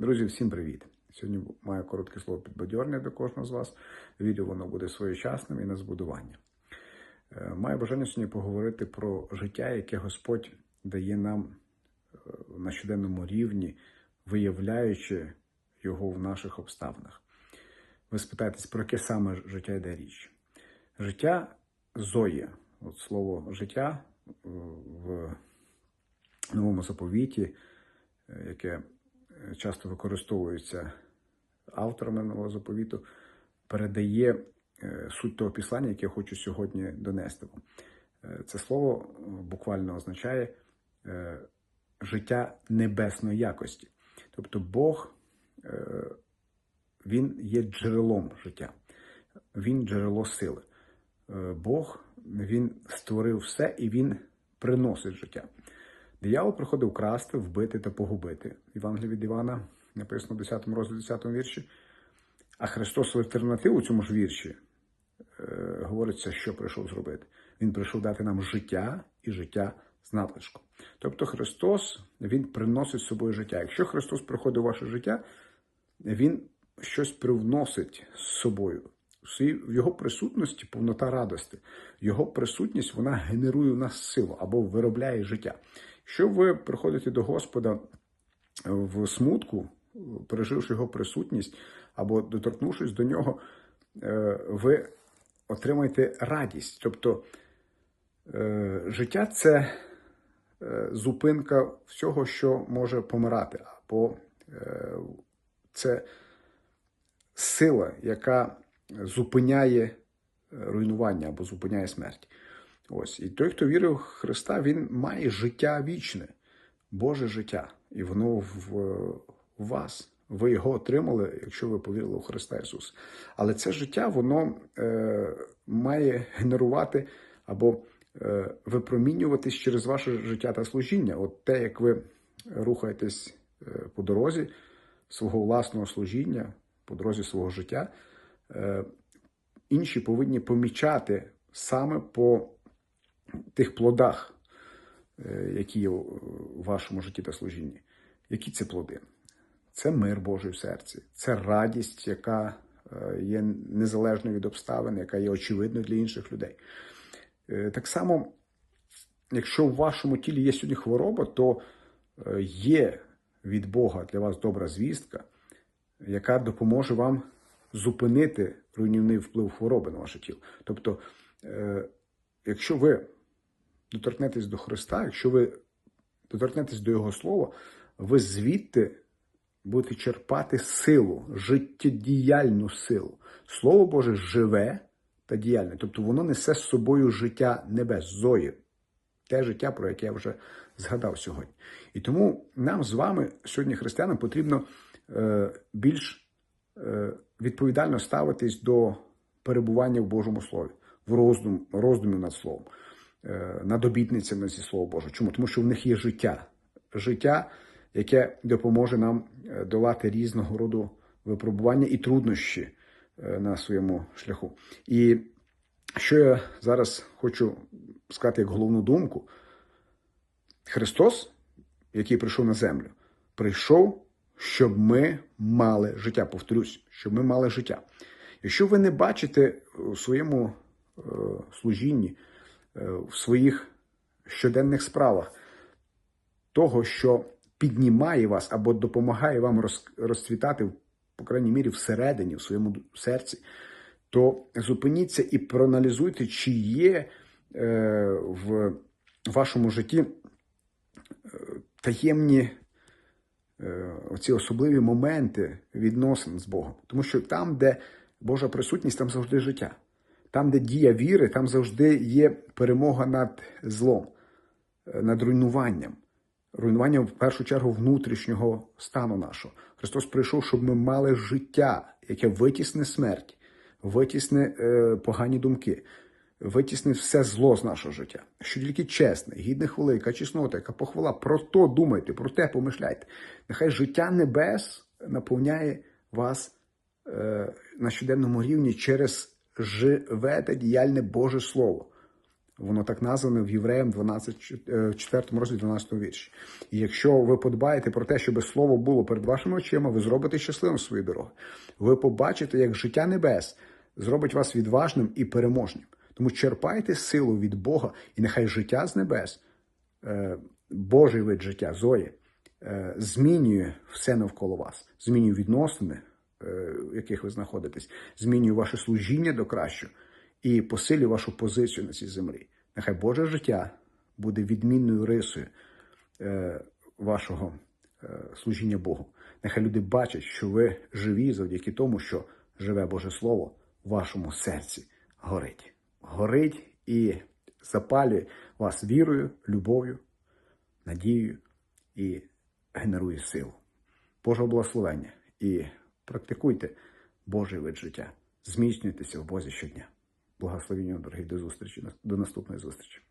Друзі, всім привіт! Сьогодні маю коротке слово підбадьорення до кожного з вас. Відео воно буде своєчасним і на збудування. Е, Маю бажання сьогодні поговорити про життя, яке Господь дає нам е, на щоденному рівні, виявляючи його в наших обставинах. Ви спитаєтесь, про яке саме життя йде річ? Життя Зоє, от слово життя е, в новому заповіті, яке часто використовується авторами нового заповіту, передає е, суть того післання, яке я хочу сьогодні донести вам. Е, Це слово е, буквально означає життя небесної якості. Тобто Бог він є джерелом життя, він джерело сили. Бог він створив все і він приносить життя. Диявол приходив красти, вбити та погубити. Євангелія від Івана написано в 10 розділі 10 вірші. А Христос в альтернативу цьому ж вірші е, говориться, що прийшов зробити. Він прийшов дати нам життя і життя з надлишком. Тобто Христос Він приносить з собою життя. Якщо Христос приходить у ваше життя, Він щось привносить з собою. В його присутності повнота радости. Його присутність вона генерує в нас силу або виробляє життя. Якщо ви приходите до Господа в смутку, переживши його присутність або доторкнувшись до нього, е, ви отримаєте радість. Тобто е, життя це е, зупинка всього, що може помирати, або е, це сила, яка зупиняє е, руйнування або зупиняє смерть. Ось. І той, хто вірив в Христа, він має життя вічне, Боже життя. І воно в, в вас. Ви його отримали, якщо ви повірили у Христа Ісуса. Але це життя, воно е, має генерувати або е, випромінюватись через ваше життя та служіння. От те, як ви рухаєтесь е, по дорозі свого власного служіння, по дорозі свого життя, е, інші повинні помічати саме по тих плодах, е, які є у вашому житті та служінні. Які це плоди? Це мир Божий в серці, це радість, яка е, є незалежною від обставин, яка є очевидною для інших людей. Е, Так само, якщо в вашому тілі є сьогодні хвороба, то є від Бога для вас добра звістка, яка допоможе вам зупинити руйнівний вплив хвороби на ваше тіло. Тобто, якщо ви доторкнетесь до Христа, якщо ви доторкнетесь до Його Слова, ви звідти будете черпати силу, життєдіяльну силу. Слово Боже живе та діяльне. Тобто воно несе з собою життя небес, зої, те життя, про яке я вже згадав сьогодні. І тому нам з вами, сьогодні, християнам, потрібно е, більш е, відповідально ставитись до перебування в Божому Слові, в роздум, роздумі над Словом, над обітницями зі Слова Божого. Чому? Тому що в них є життя. Життя, яке допоможе нам е, долати різного роду випробування і труднощі е, на своєму шляху. І що я зараз хочу сказати як головну думку, Христос, який прийшов на землю, прийшов, щоб ми мали життя. Повторюсь, щоб ми мали життя. Якщо ви не бачите у своєму е, служінні, е, в своїх щоденних справах того, що піднімає вас або допомагає вам розцвітати, по крайній мірі, всередині, в своєму серці, то зупиніться і проаналізуйте, чи є е, в вашому житті е, таємні е, оці особливі моменти відносин з Богом. Тому що там, де Божа присутність, там завжди життя. Там, де дія віри, там завжди є перемога над злом, е, над руйнуванням. Руйнування в першу чергу внутрішнього стану нашого. Христос прийшов, щоб ми мали життя, яке витісне смерть, витісне е, погані думки, витісне все зло з нашого життя. Що тільки чесне, гідне хвили, яка чеснота, яка похвала. Про то думайте, про те помишляйте. Нехай життя небес наповняє вас е, на щоденному рівні через живе та діяльне Боже Слово. Воно так назване в Євреям 12, е, 4 розділі 12 вірші. І якщо ви подбаєте про те, щоб слово було перед вашими очима, ви зробите щасливим свої дороги. Ви побачите, як життя небес зробить вас відважним і переможним. Тому черпайте силу від Бога, і нехай життя з небес, е, Божий вид життя, Зої, е, змінює все навколо вас, змінює відносини, е, в яких ви знаходитесь, змінює ваше служіння до кращого і посилює вашу позицію на цій землі. Нехай Боже життя буде відмінною рисою е, вашого е, служіння Богу. Нехай люди бачать, що ви живі завдяки тому, що живе Боже Слово в вашому серці горить. Горить і запалює вас вірою, любов'ю, надією і генерує силу. Божого благословення і практикуйте Божий вид життя. Зміцнюйтеся в Бозі щодня. Благословіння, дорогі, до зустрічі, до наступної зустрічі.